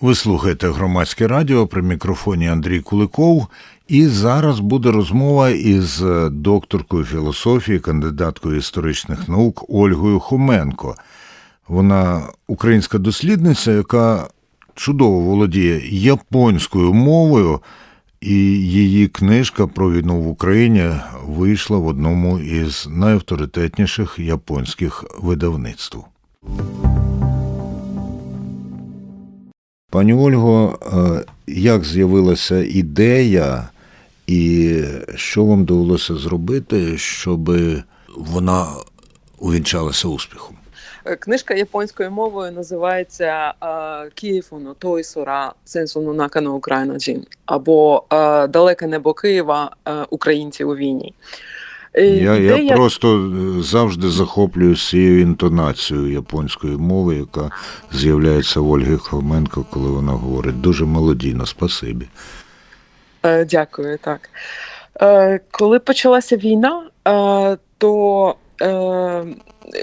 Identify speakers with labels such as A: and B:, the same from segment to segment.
A: Ви слухаєте громадське радіо при мікрофоні Андрій Куликов. І зараз буде розмова із е, докторкою філософії, кандидаткою історичних наук Ольгою Хоменко. Вона українська дослідниця, яка чудово володіє японською мовою, і її книжка про війну в Україні вийшла в одному із найавторитетніших японських видавництв. Пані Ольго, е, як з'явилася ідея, і що вам довелося зробити, щоб вона увінчалася успіхом?
B: Е, Книжка японською мовою називається е, Київуно той сора накано Україна Джін або Далеке небо Києва Українці у війні. Е,
A: Я, я просто е, завжди захоплююсь цією інтонацією японської мови, яка з'являється в Ольги Хоменко, коли вона говорить дуже мелодійно, спасибі.
B: Е, Дякую, так. Коли почалася війна, то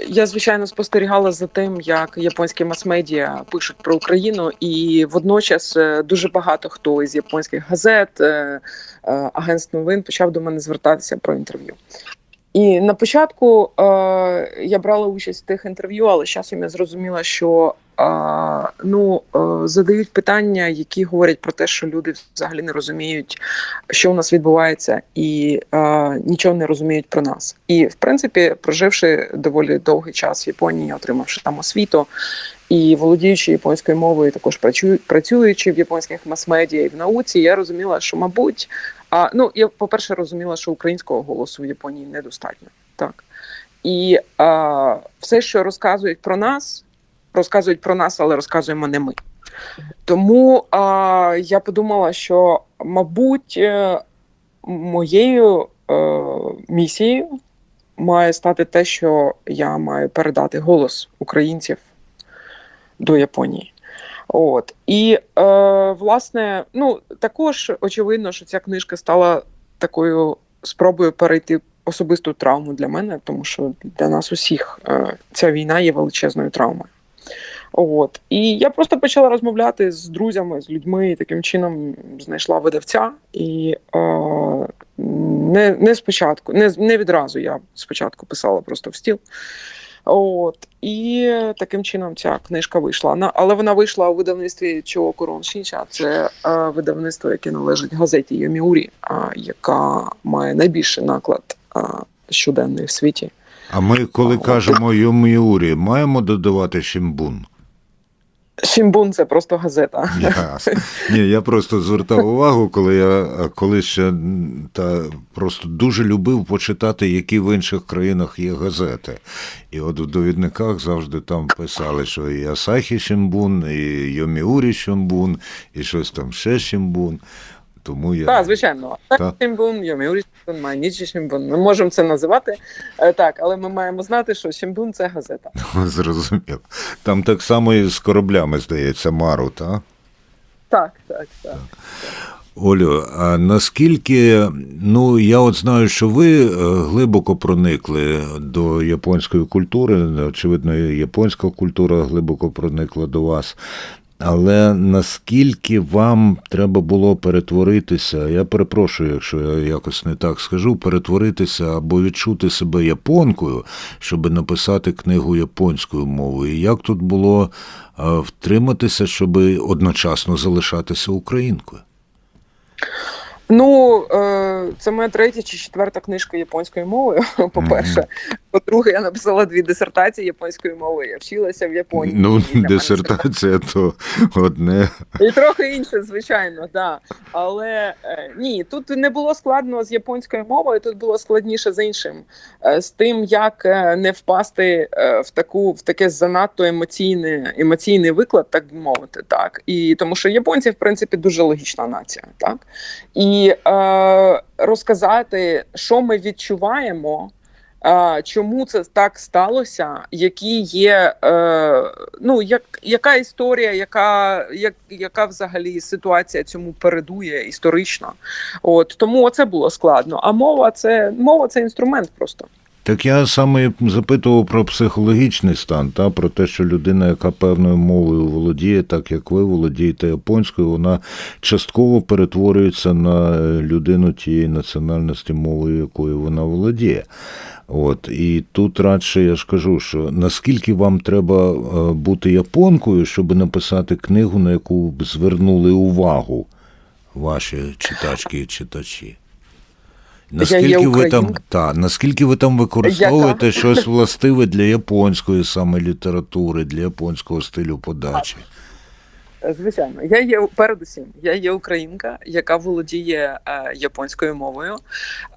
B: я, звичайно, спостерігала за тим, як японські мас-медіа пишуть про Україну, і водночас е, дуже багато хто із японських газет, е, е, агентств новин почав до мене звертатися про інтерв'ю. І на початку е, я брала участь в тих інтерв'ю, але з часом я зрозуміла, що е, ну, е, задають питання, які говорять про те, що люди взагалі не розуміють, що у нас відбувається, і е, нічого не розуміють про нас. І в принципі, проживши доволі довгий час в Японії, отримавши там освіту і володіючи японською мовою, також працю- працюючи в японських мас-медіа і в науці, я розуміла, що мабуть. А, ну, я, по-перше, розуміла, що українського голосу в Японії недостатньо. Так. І а, все, що розказують про нас, розказують про нас, але розказуємо не ми. Тому а, я подумала, що, мабуть, е, моєю е, місією має стати те, що я маю передати голос українців до Японії. От і е, власне, ну також очевидно, що ця книжка стала такою спробою перейти особисту травму для мене, тому що для нас усіх е, ця війна є величезною травмою. От і я просто почала розмовляти з друзями, з людьми, і таким чином знайшла видавця. І е, не, не спочатку, не, не відразу я спочатку писала просто в стіл. От і таким чином ця книжка вийшла. Але вона вийшла у видавництві Чого Корон Шінча. Це е, видавництво, яке належить газеті Йоміурі, яка має найбільший наклад е, щоденний в світі.
A: А ми, коли кажемо Йоміурі, маємо додавати Шимбун?
B: Шімбун це просто газета.
A: Ясно. Ні, я просто звертав увагу, коли я колись ще та просто дуже любив почитати, які в інших країнах є газети. І от в довідниках завжди там писали, що і Асахі Шімбун, і Йоміурі Шімбун, і щось там ще Шимбун. Тому я
B: Так, звичайно.
A: Та.
B: Так, Шімбун, Йоміурі Шімбун, Майнічі Шімбун. Ми можемо це називати е, так, але ми маємо знати, що Шімбун це газета.
A: зрозумів. Там так само і з кораблями, здається, Мару, так?
B: Так, так, так.
A: Олю, а наскільки, ну я от знаю, що ви е, глибоко проникли до японської культури, очевидно, японська культура глибоко проникла до вас. Але наскільки вам треба було перетворитися, я перепрошую, якщо я якось не так скажу, перетворитися або відчути себе японкою, щоб написати книгу японською мовою? І як тут було е, втриматися, щоб одночасно залишатися українкою?
B: Ну, е, це моя третя чи четверта книжка японською мовою. По-перше, по-друге, я написала дві дисертації японською мовою. Я вчилася в Японії.
A: Ну, дисертація то одне.
B: І трохи інше, звичайно, да. Але е, ні, тут не було складно з японською мовою, тут було складніше з іншим, е, з тим, як е, не впасти е, в таку в таке занадто емоційне емоційний виклад, так би мовити, так. І тому що японці, в принципі, дуже логічна нація, так. І е, розказати, що ми відчуваємо. Чому це так сталося? Які є е, ну як яка історія, яка як, яка взагалі ситуація цьому передує історично? От тому це було складно. А мова це мова це інструмент просто.
A: Так я саме запитував про психологічний стан, та про те, що людина, яка певною мовою володіє, так як ви володієте японською, вона частково перетворюється на людину тієї національності, мовою якою вона володіє. От і тут радше я ж кажу, що наскільки вам треба е, бути японкою, щоб написати книгу, на яку б звернули увагу ваші читачки і читачі? Наскільки ви там та, наскільки ви там використовуєте щось властиве для японської саме літератури, для японського стилю подачі?
B: Звичайно, я є передусім. Я є українка, яка володіє е, японською мовою,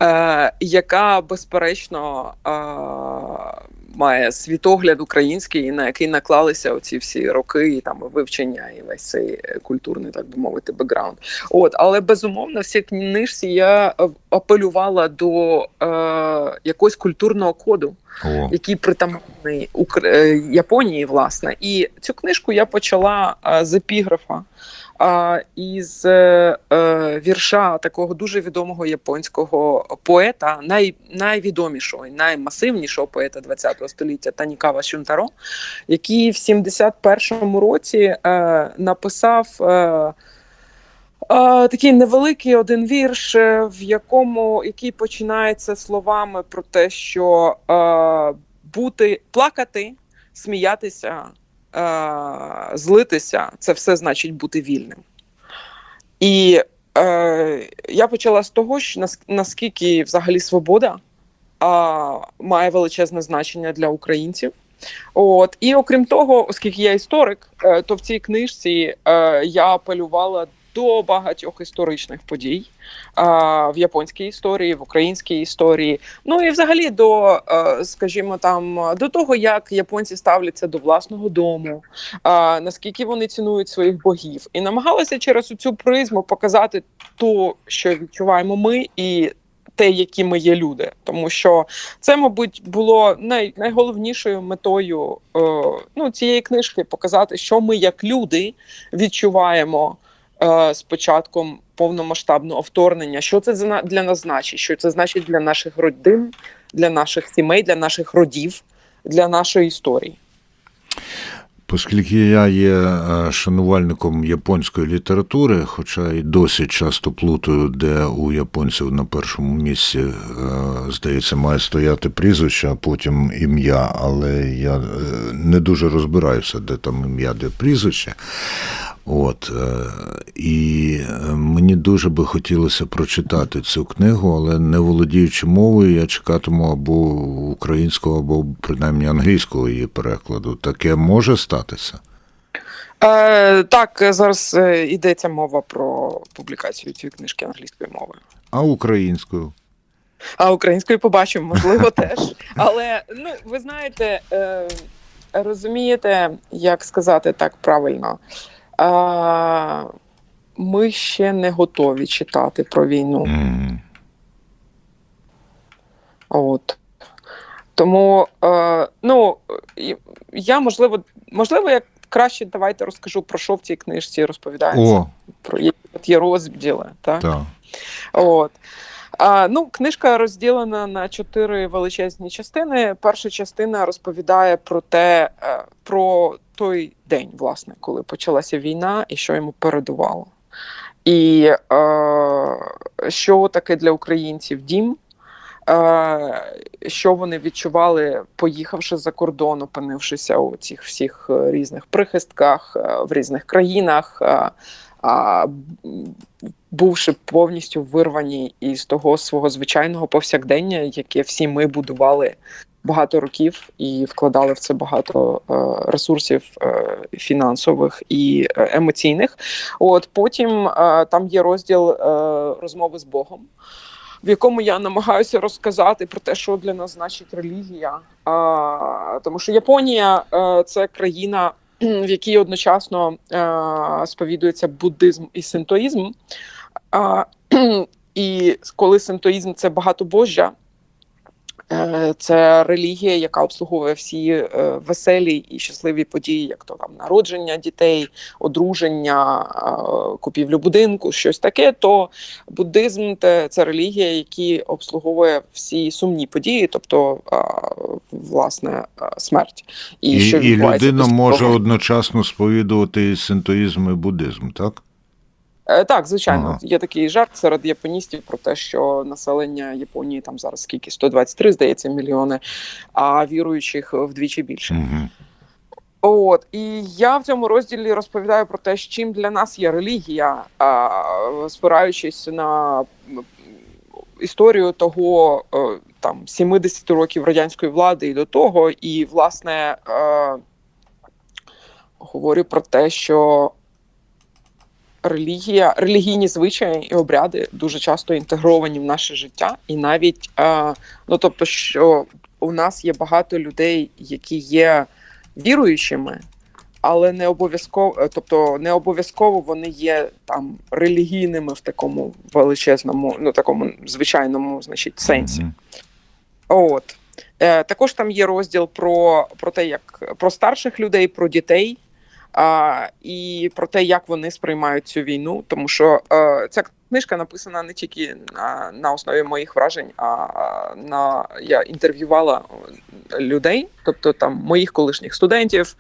B: е, яка безперечно е, має світогляд український, на який наклалися оці всі роки і там вивчення і весь цей е, культурний, так би мовити, бекграунд. От, але безумовно, всі книжці я е, апелювала до е, якогось культурного коду
A: О,
B: який притаманний е, Японії, власне. І цю книжку я почала з епіграфа. А, із е, е, вірша такого дуже відомого японського поета, най, найвідомішого і наймасивнішого поета ХХ століття Танікава Шунтаро, який в 71-му році е, написав е, е, такий невеликий один вірш, е, в якому який починається словами про те, що е, бути плакати, сміятися, е, злитися це все значить бути вільним. І е, я почала з того, що нас- наскільки взагалі свобода а, має величезне значення для українців. От і окрім того, оскільки я історик, е, то в цій книжці е, я апелювала до багатьох історичних подій е, в японській історії, в українській історії. Ну і взагалі до, е, скажімо, там до того, як японці ставляться до власного дому, е, наскільки вони цінують своїх богів, і намагалася через цю призму показати то, що відчуваємо ми, і те, які ми є люди, тому що це, мабуть, було най, найголовнішою метою е, ну, цієї книжки показати, що ми як люди відчуваємо з початком повномасштабного вторгнення. Що це для нас значить? Що це значить для наших родин, для наших сімей, для наших родів, для нашої історії.
A: Оскільки я є е, шанувальником японської літератури, хоча і досі часто плутаю, де у японців на першому місці, е, здається, має стояти прізвище, а потім ім'я, але я е, не дуже розбираюся, де там ім'я, де прізвище. От, е, і е, мені дуже би хотілося прочитати цю книгу, але не володіючи мовою, я чекатиму або українського, або принаймні англійського її перекладу. Таке може статися?
B: Е, так, зараз е, йдеться мова про публікацію цієї книжки англійською мовою.
A: А українською?
B: А українською побачимо, можливо, теж. Але ну ви знаєте, е, розумієте, як сказати так правильно. Е, ми ще не готові читати про війну.
A: М.
B: От. Тому, е, ну, я можливо, можливо, я краще давайте розкажу про що в цій книжці розповідається.
A: О,
B: Про які є розділи. Так?
A: так.
B: От. Ну, книжка розділена на чотири величезні частини. Перша частина розповідає про те, е, про той день, власне, коли почалася війна і що йому передувало. І е, що таке для українців дім, е, що вони відчували, поїхавши за кордон, опинившися у цих всіх різних прихистках в різних країнах. А, бувши повністю вирвані із того свого звичайного повсякдення, яке всі ми будували багато років і вкладали в це багато е, ресурсів е, фінансових і е, емоційних. От потім е, там є розділ е, розмови з Богом. В якому я намагаюся розказати про те, що для нас значить релігія, а, тому що Японія е, це країна, в якій одночасно е, сповідується буддизм і синтоїзм. А, і коли синтоїзм це багатобожжя, Е, Це релігія, яка обслуговує всі е, веселі і щасливі події, як то там народження дітей, одруження, е, купівлю будинку, щось таке. То буддизм це, релігія, яка обслуговує всі сумні події, тобто власне смерть.
A: І,
B: що
A: і людина може одночасно сповідувати і синтоїзм і буддизм, так?
B: Е, Так, звичайно,
A: Ага.
B: є такий жарт серед японістів про те, що населення Японії там зараз скільки 123, здається, мільйони, а віруючих вдвічі більше.
A: Угу.
B: От і я в цьому розділі розповідаю про те, чим для нас є релігія, а, спираючись на історію того е, там 70 років радянської влади і до того, і власне е, говорю про те, що релігія, релігійні звичаї і обряди дуже часто інтегровані в наше життя, і навіть е, ну тобто, що у нас є багато людей, які є віруючими, але не обов'язково, е, тобто не обов'язково вони є там релігійними в такому величезному, ну такому звичайному, значить, сенсі. От. Е, також там є розділ про, про те, як про старших людей, про дітей. А, і про те, як вони сприймають цю війну, тому що е, ця книжка написана не тільки на, на основі моїх вражень, а на я інтерв'ювала людей, тобто там моїх колишніх студентів.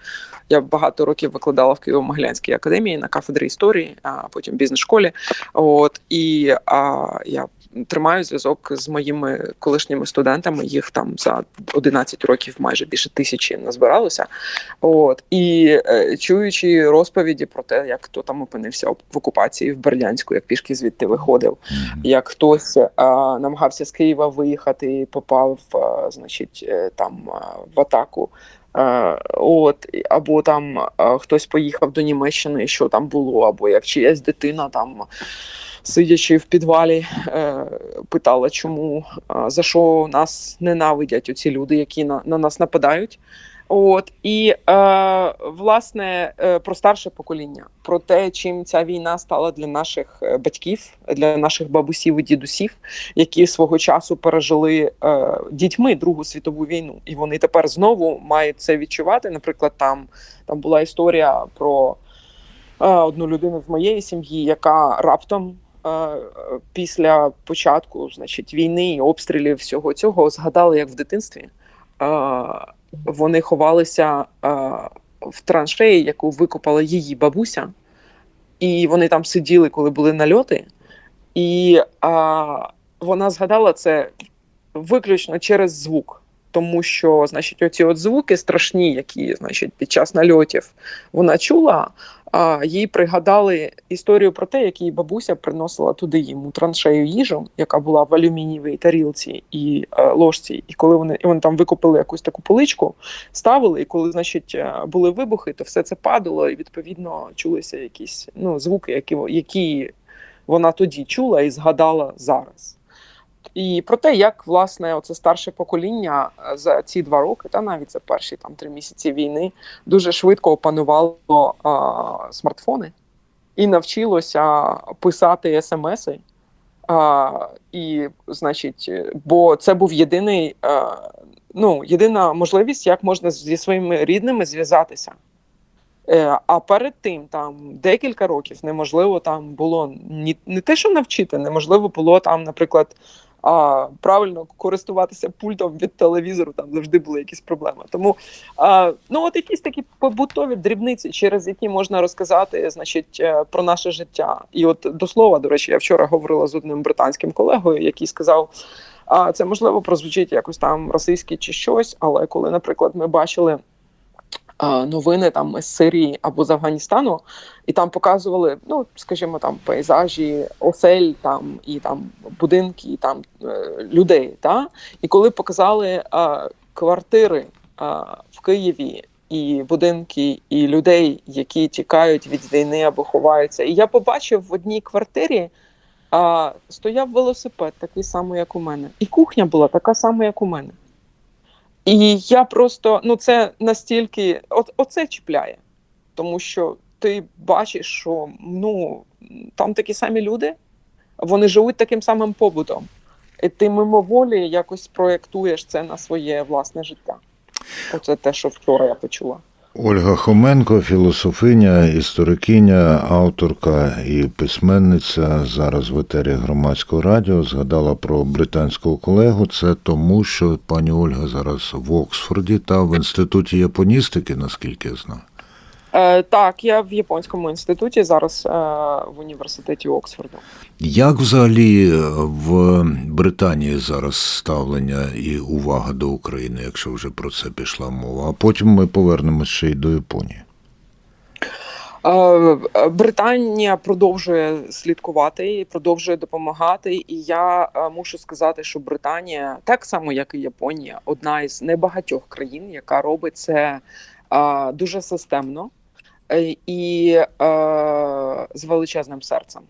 B: Я багато років викладала в Києво-Могилянській академії на кафедрі історії, а потім бізнес-школі. От і а, я тримаю зв'язок з моїми колишніми студентами. Їх там за 11 років майже більше тисячі назбиралося. От і е, чуючи розповіді про те, як хто там опинився в окупації в Бердянську, як пішки звідти виходив, як хтось е, намагався з Києва виїхати, і попав, е, значить, е, там е, в атаку. От або там хтось поїхав до Німеччини, що там було, або як чиясь дитина там. Сидячи в підвалі, е, питала, чому за що нас ненавидять оці люди, які на, на нас нападають. От і е, власне е, про старше покоління, про те, чим ця війна стала для наших е, батьків, для наших бабусів і дідусів, які свого часу пережили е, дітьми Другу світову війну, і вони тепер знову мають це відчувати. Наприклад, там, там була історія про одну людину з моєї сім'ї, яка раптом. Е, Після початку, значить, війни і обстрілів всього цього згадали, як в дитинстві е, вони ховалися е, в траншеї, яку викопала її бабуся, і вони там сиділи, коли були нальоти. І вона згадала це виключно через звук. Тому що, значить, оці от звуки страшні, які, значить, під час нальотів вона чула, а їй пригадали історію про те, як її бабуся приносила туди їм траншею їжу, яка була в алюмінієвій тарілці і е, ложці. І коли вони і вони там викупили якусь таку поличку, ставили, і коли, значить, е, були вибухи, то все це падало, і відповідно чулися якісь ну, звуки, які, які вона тоді чула і згадала зараз. І про те, як власне оце старше покоління е, за ці два роки, та навіть за перші там три місяці війни, дуже швидко опанувало а, смартфони і навчилося писати смси. А, і, значить, е, бо це був єдиний, а, ну, єдина можливість, як можна зі своїми рідними зв'язатися. Е, А перед тим, там декілька років неможливо там було ні не те, що навчити, неможливо було там, наприклад, а, правильно користуватися пультом від телевізору. Там завжди були якісь проблеми. Тому а, ну от якісь такі побутові дрібниці, через які можна розказати, значить, е, про наше життя. І от до слова, до речі, я вчора говорила з одним британським колегою, який сказав. А це можливо прозвучить якось там російське чи щось, але коли, наприклад, ми бачили новини там з Сирії або з Афганістану, і там показували, ну скажімо, там пейзажі, осель там і там будинки, і там е, людей. Та? І коли показали а, квартири а, в Києві. І будинки, і людей, які тікають від війни або ховаються. І я побачив в одній квартирі а, стояв велосипед, такий самий, як у мене, і кухня була така сама, як у мене. І я просто ну це настільки, от оце чіпляє, тому що ти бачиш, що ну там такі самі люди, вони живуть таким самим побутом. і ти мимоволі якось проєктуєш це на своє власне життя. Оце те, що вчора я почула.
A: Ольга Хоменко, філософиня, історикиня, авторка і письменниця зараз в етері громадського радіо згадала про британського колегу. Це тому, що пані Ольга зараз в Оксфорді та в інституті японістики, наскільки я знаю.
B: Е, так, я в японському інституті зараз е, в університеті Оксфорду.
A: Як взагалі в Британії зараз ставлення і увага до України, якщо вже про це пішла мова? А потім ми повернемося ще й до Японії.
B: Е, Британія продовжує слідкувати і продовжує допомагати. І я е, мушу сказати, що Британія, так само як і Японія, одна із небагатьох країн, яка робить це е, дуже системно е, і е, з величезним серцем.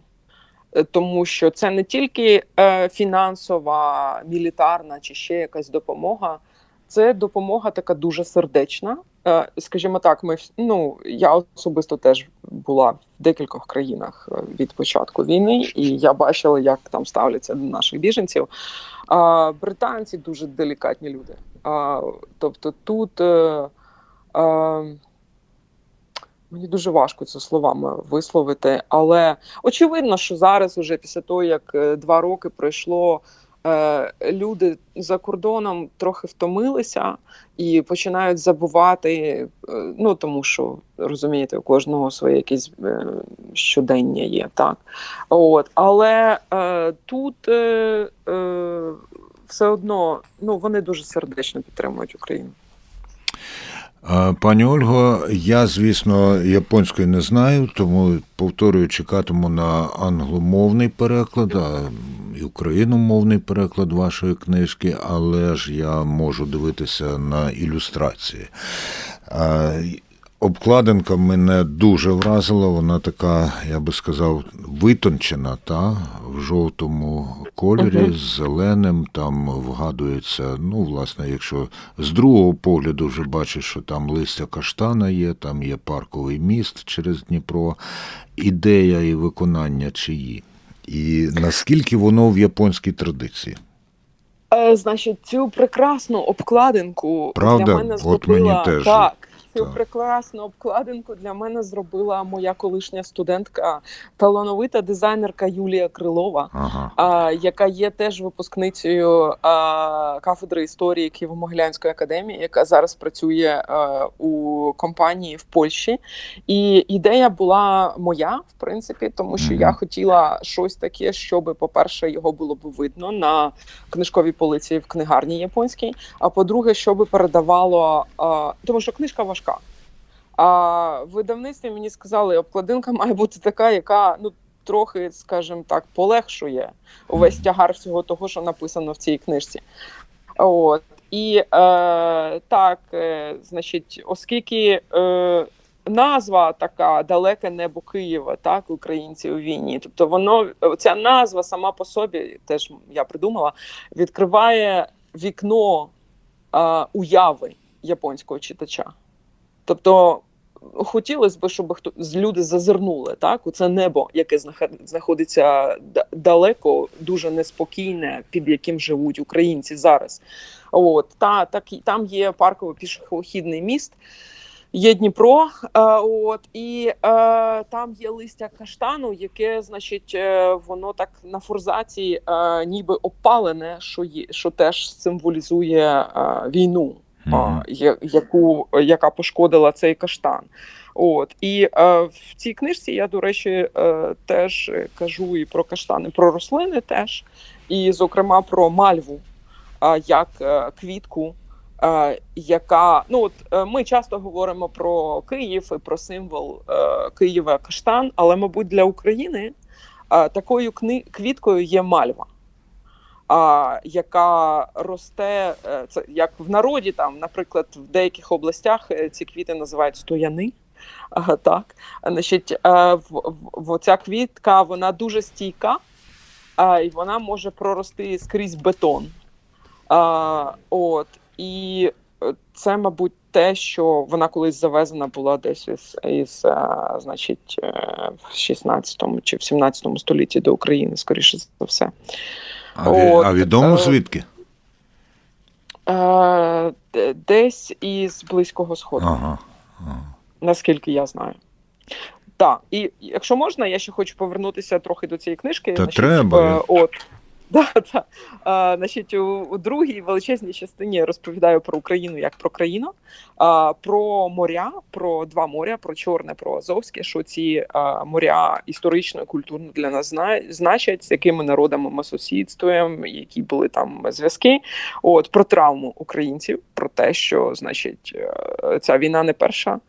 B: Е, Тому що це не тільки е, фінансова, мілітарна чи ще якась допомога, це допомога така дуже сердечна. Е, Скажімо так, ми ну я особисто теж була в декількох країнах е, від початку війни, і я бачила, як там ставляться до наших біженців. А британці дуже делікатні люди. А, тобто тут е, е, мені дуже важко це словами висловити, але очевидно, що зараз, уже після того, як е, два роки пройшло. е, Люди за кордоном трохи втомилися і починають забувати. е, Ну тому що розумієте, у кожного своє якесь щодення є, так от але тут все одно ну вони дуже сердечно підтримують Україну.
A: Пані Ольго, я, звісно, японської не знаю, тому повторюю, чекатиму на англомовний переклад, а і україномовний переклад вашої книжки, але ж я можу дивитися на ілюстрації. Обкладинка мене дуже вразила, вона така, я би сказав, витончена, та в жовтому кольорі
B: Мгм.
A: з зеленим. Там вгадується, ну, власне, якщо з другого погляду вже бачиш, що там листя каштана є, там є парковий міст через Дніпро, ідея і виконання чиї. І наскільки воно в японській традиції?
B: Е, значить, цю прекрасну обкладинку
A: Правда?
B: для мене
A: От мені теж.
B: так. Цю прекрасну обкладинку для мене зробила моя колишня студентка, талановита дизайнерка Юлія Крилова.
A: Ага.
B: а, яка є теж випускницею а, кафедри історії Києво-Могилянської академії, яка зараз працює а, у компанії в Польщі. І ідея була моя, в принципі, тому що
A: Мгм.
B: я хотіла щось таке, щоб, по-перше, його було б видно на книжковій полиці в книгарні японській. А по-друге, щоб передавало, а, тому що книжка важка. А видавництві мені сказали, обкладинка має бути така, яка ну трохи, скажімо так, полегшує увесь тягар всього того, що написано в цій книжці. От і е, так, е, значить, оскільки е, назва така далеке небо Києва, так, українці у війні. Тобто, воно ця назва сама по собі, теж я придумала, відкриває вікно е, уяви японського читача. Тобто хотілося б, щоб хто з люди зазирнули так у це небо, яке знаход- знаходиться далеко, дуже неспокійне, під яким живуть українці зараз. От та так там є парковий пішохідний міст. Є Дніпро, е, от і е, там є листя каштану, яке, значить, е, воно так на форзаці, е, ніби опалене, що є, що теж символізує е, війну а,
A: Мгм.
B: я- яку, яка пошкодила цей каштан. От і е, в цій книжці я, до речі, е, теж кажу і про каштани, про рослини теж, і, зокрема, про мальву е, як е, квітку. е, Яка ну от е, ми часто говоримо про Київ і про символ е, Києва каштан, але мабуть для України е, такою кни- квіткою є мальва а, яка росте, е, це як в народі, там, наприклад, в деяких областях е, ці квіти називають стояни. Ага, так, значить, е, в, в, ця квітка вона дуже стійка, а, і вона може прорости скрізь бетон. А, от, і е, це, мабуть, те, що вона колись завезена була десь із, із е, значить, е, в 16 чи в 17 столітті до України, скоріше за все.
A: А,
B: От,
A: а відомо
B: е,
A: звідки?
B: Е, десь із Близького Сходу.
A: Ага. ага.
B: наскільки я знаю. Так, і якщо можна, я ще хочу повернутися трохи до цієї книжки.
A: Та треба.
B: е, от. Да, да. А, значить, у, у другій величезній частині розповідаю про Україну як про країну, а, про моря, про два моря, про Чорне, про Азовське, що ці а, моря історично і культурно для нас зна, значать, з якими народами ми сусідствуємо, які були там зв'язки. От про травму українців, про те, що значить е, ця війна не перша.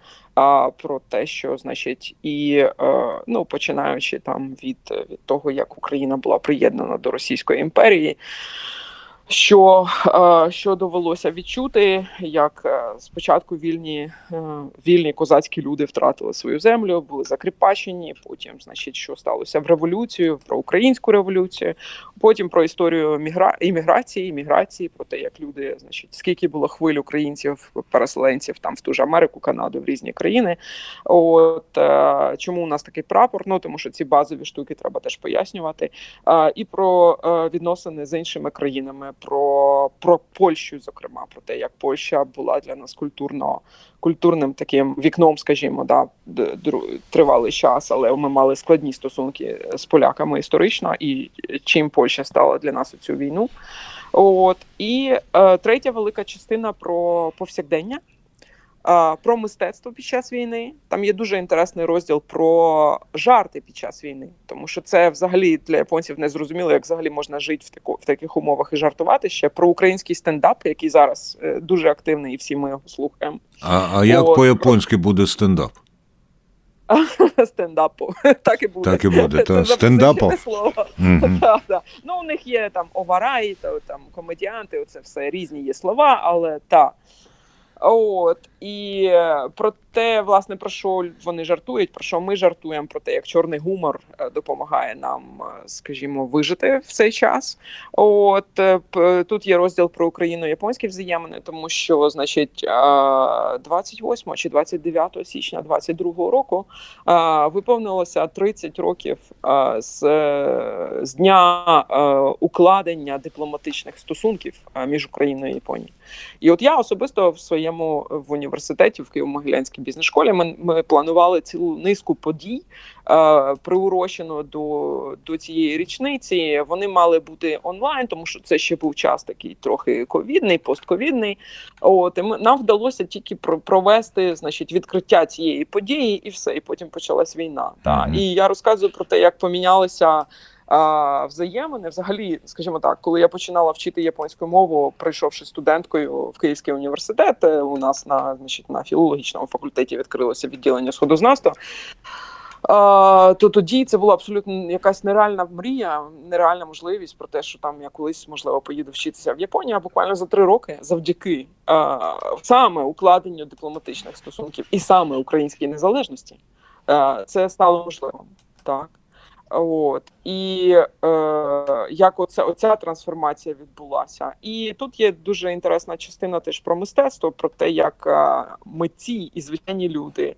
B: А про те, що значить, і е, ну починаючи там від, від того, як Україна була приєднана до Російської імперії, що, е, що довелося відчути, як е, спочатку вільні, е, вільні козацькі люди втратили свою землю, були закріпачені. Потім, значить, що сталося в революцію, про українську революцію. Потім про історію мігра... імміграції, міграції, про те, як люди, значить, скільки було хвиль українців, переселенців там в ту ж Америку, Канаду, в різні країни. От чому у нас такий прапор? Ну тому що ці базові штуки треба теж пояснювати. І про відносини з іншими країнами, про, про Польщу, зокрема, про те, як Польща була для нас культурно культурним таким вікном, скажімо, да, тривалий час, але ми мали складні стосунки з поляками історично, і чим Польща стала для нас у цю війну. От і е, третя велика частина про повсякдення. Про мистецтво під час війни там є дуже інтересний розділ про жарти під час війни, тому що це взагалі для японців не зрозуміло, як взагалі можна жити в таку в таких умовах і жартувати ще про український стендап, який зараз е, дуже активний, і всі ми його слухаємо.
A: А, а як
B: От.
A: по-японськи буде стендап?
B: Стендапу так і буде.
A: Так і буде,
B: Це
A: та, стендапу?
B: слово.
A: Мгм.
B: Да, да. Ну, у них є там овараї, то там комедіанти, оце все різні є слова, але та. От і е, про те, власне, про що вони жартують, про що ми жартуємо, про те, як чорний гумор е, допомагає нам, е, скажімо, вижити в цей час. От е, тут є розділ про україно-японські взаємини, тому що, значить, е, 28 чи 29 січня 22 року виповнилося 30 років з, з дня укладення дипломатичних стосунків між Україною і Японією. І от я особисто в своєму в університеті в Києво-Могилянській бізнес-школі ми, ми планували цілу низку подій, е, приурочено до, до цієї річниці. Вони мали бути онлайн, тому що це ще був час такий трохи ковідний, постковідний. От і ми, нам вдалося тільки про- провести значить відкриття цієї події, і все. І потім почалась війна. Та
A: Мгм.
B: і я розказую про те, як помінялися а, взаємини. Взагалі, скажімо так, коли я починала вчити японську мову, прийшовши студенткою в Київський університет, е, у нас на значить на філологічному факультеті відкрилося відділення сходознавства. А, то тоді це була абсолютно якась нереальна мрія, нереальна можливість про те, що там я колись можливо поїду вчитися в Японію, а буквально за три роки завдяки а, саме укладенню дипломатичних стосунків і саме українській незалежності, а, це стало можливим. Так. От. І е, як оце, оця трансформація відбулася, і тут є дуже інтересна частина теж про мистецтво, про те, як е, митці і звичайні люди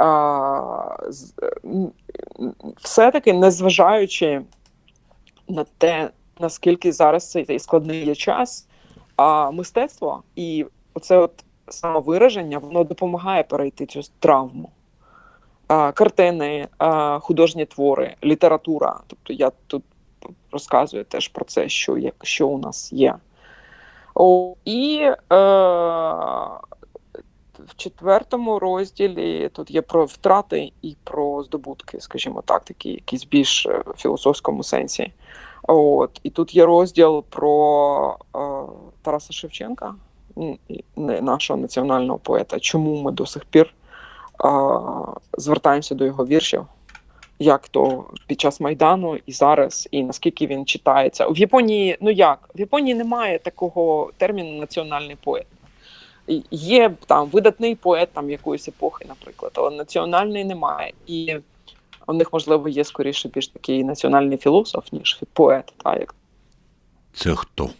B: е, м, м, все-таки незважаючи на те, наскільки зараз цей складний є час, а мистецтво і оце от самовираження, воно допомагає перейти цю травму картини, художні твори, література. Тобто я тут розказую теж про це, що, що у нас є. О, і е, в четвертому розділі тут є про втрати і про здобутки, скажімо так, такі якісь більш е, філософському сенсі. От, і тут є розділ про е, Тараса Шевченка, нашого національного поета. Чому ми до сих пір а, звертаємося до його віршів, як то під час Майдану і зараз, і наскільки він читається. В Японії, ну як, в Японії немає такого терміну національний поет. Є там видатний поет там якоїсь епохи, наприклад, але національний немає. І у них, можливо, є скоріше більш такий національний філософ, ніж поет. Та, як
A: Це хто?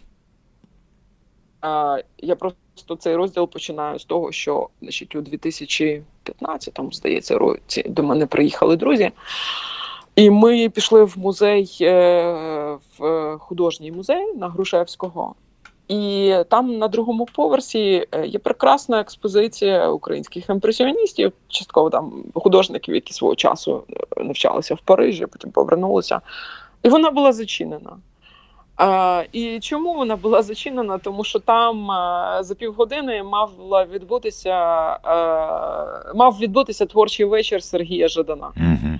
B: А, я просто цей розділ починаю з того, що значить, у 2015-му, здається, році до мене приїхали друзі. І ми пішли в музей, е, в е, художній музей на Грушевського. І там на другому поверсі е, є прекрасна експозиція українських імпресіоністів, частково там художників, які свого часу навчалися в Парижі, потім повернулися. І вона була зачинена. А, і чому вона була зачинена? Тому що там а, за півгодини мав відбутися, а, мав відбутися творчий вечір Сергія Жадана.
A: Угу.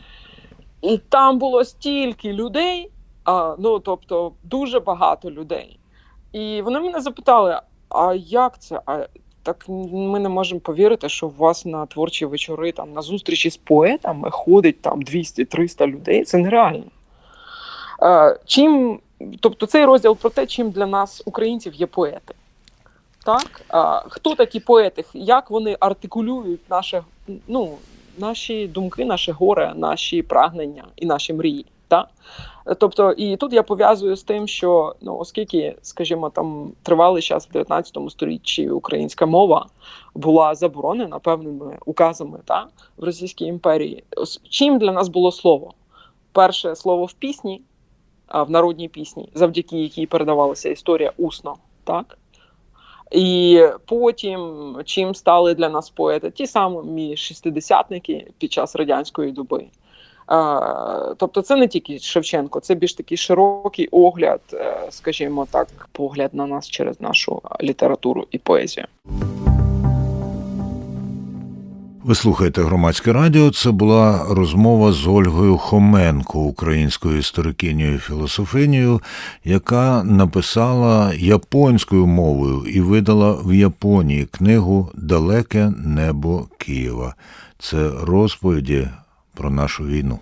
B: І там було стільки людей, а, ну тобто дуже багато людей. І вони мене запитали: а як це? А так ми не можемо повірити, що у вас на творчі вечори там на зустрічі з поетами ходить там 200-300 людей. Це нереально. Е, чим, тобто цей розділ про те, чим для нас, українців, є поети. Так? А, хто такі поети? Як вони артикулюють наше, ну, наші думки, наше горе, наші прагнення і наші мрії? Так? Тобто, і тут я пов'язую з тим, що ну, оскільки, скажімо, там тривалий час в 19 сторіччі українська мова була заборонена певними указами та, в Російській імперії, чим для нас було слово? Перше слово в пісні, в народній пісні, завдяки якій передавалася історія усно, так? І потім чим стали для нас поети? Ті самі шістидесятники під час радянської доби. Тобто, це не тільки Шевченко, це більш такий широкий огляд, е, скажімо так, погляд на нас через нашу літературу і поезію.
A: Ви слухаєте громадське радіо. Це була розмова з Ольгою Хоменко, українською історикинею і філософинею, яка написала японською мовою і видала в Японії книгу Далеке небо Києва. Це розповіді про нашу війну.